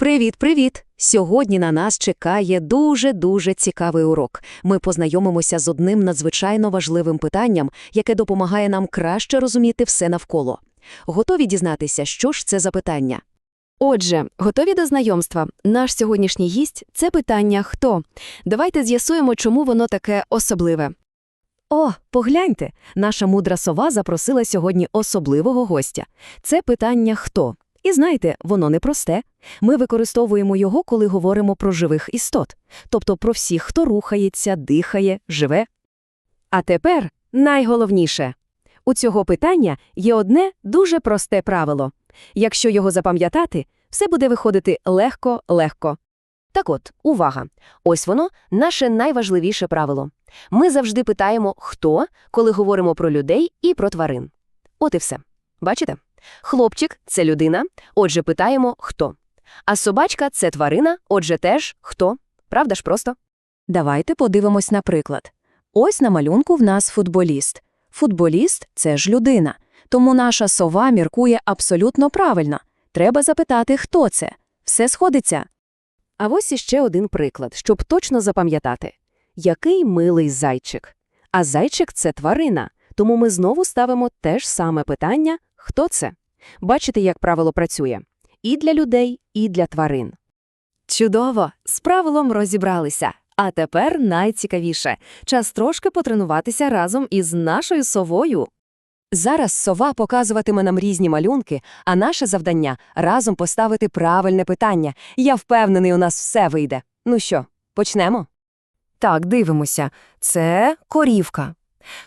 Привіт-привіт! Сьогодні на нас чекає дуже-дуже цікавий урок. Ми познайомимося з одним надзвичайно важливим питанням, яке допомагає нам краще розуміти все навколо. Готові дізнатися, що ж це за питання? Отже, готові до знайомства. Наш сьогоднішній гість – це питання «Хто?». Давайте з'ясуємо, чому воно таке особливе. О, погляньте, наша мудра сова запросила сьогодні особливого гостя. Це питання «Хто?». І знаєте, воно непросте. Ми використовуємо його, коли говоримо про живих істот, тобто про всіх, хто рухається, дихає, живе. А тепер найголовніше. У цього питання є одне дуже просте правило. Якщо його запам'ятати, все буде виходити легко-легко. Так от, увага! Ось воно, наше найважливіше правило. Ми завжди питаємо «хто?», коли говоримо про людей і про тварин. От і все. Бачите? Хлопчик – це людина, отже, питаємо «хто?». А собачка – це тварина, отже, теж «хто?». Правда ж просто? Давайте подивимось на приклад. Ось на малюнку в нас футболіст. Футболіст – це ж людина. Тому наша сова міркує абсолютно правильно. Треба запитати, хто це. Все сходиться. А ось іще один приклад, щоб точно запам'ятати. Який милий зайчик. А зайчик – це тварина, тому ми знову ставимо те ж саме питання «хто це?». Бачите, як правило працює? І для людей, і для тварин. Чудово! З правилом розібралися. А тепер найцікавіше – час трошки потренуватися разом із нашою совою. Зараз сова показуватиме нам різні малюнки, а наше завдання – разом поставити правильне питання. Я впевнений, у нас все вийде. Ну що, почнемо? Так, дивимося. Це корівка.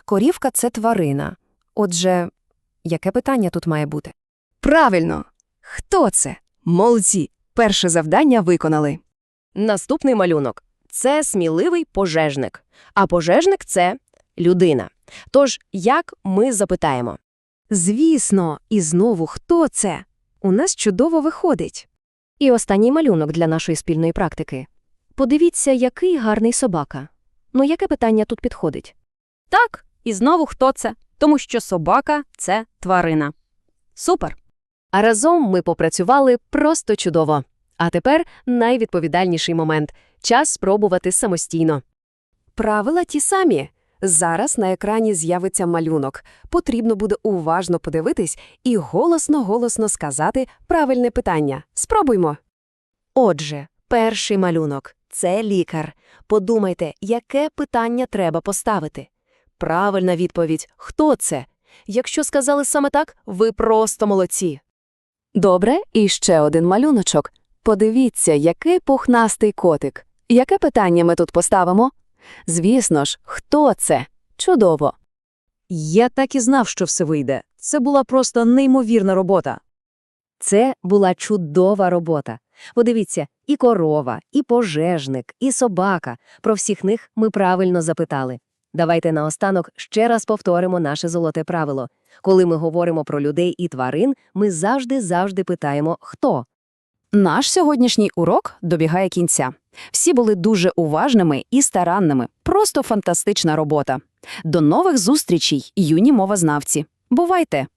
Корівка – це тварина. Отже, яке питання тут має бути? Правильно! Хто це? Молодці! Перше завдання виконали. Наступний малюнок – це сміливий пожежник. А пожежник – це людина. Тож, як ми запитаємо? Звісно, і знову хто це? У нас чудово виходить. І останній малюнок для нашої спільної практики. Подивіться, який гарний собака. Ну, яке питання тут підходить? Так, і знову хто це? Тому що собака – це тварина. Супер! А разом ми попрацювали просто чудово. А тепер найвідповідальніший момент – час спробувати самостійно. Правила ті самі. Зараз на екрані з'явиться малюнок. Потрібно буде уважно подивитись і голосно-голосно сказати правильне питання. Спробуймо. Отже, перший малюнок – це лікар. Подумайте, яке питання треба поставити. Правильна відповідь – хто це? Якщо сказали саме так, ви просто молодці. Добре, і ще один малюночок. Подивіться, який пухнастий котик. Яке питання ми тут поставимо? Звісно ж, хто це? Чудово. Я так і знав, що все вийде. Це була просто неймовірна робота. Це була чудова робота. Подивіться, і корова, і пожежник, і собака. Про всіх них ми правильно запитали. Давайте наостанок ще раз повторимо наше золоте правило. Коли ми говоримо про людей і тварин, ми завжди-завжди питаємо «хто?». Наш сьогоднішній урок добігає кінця. Всі були дуже уважними і старанними. Просто фантастична робота. До нових зустрічей, юні мовознавці. Бувайте!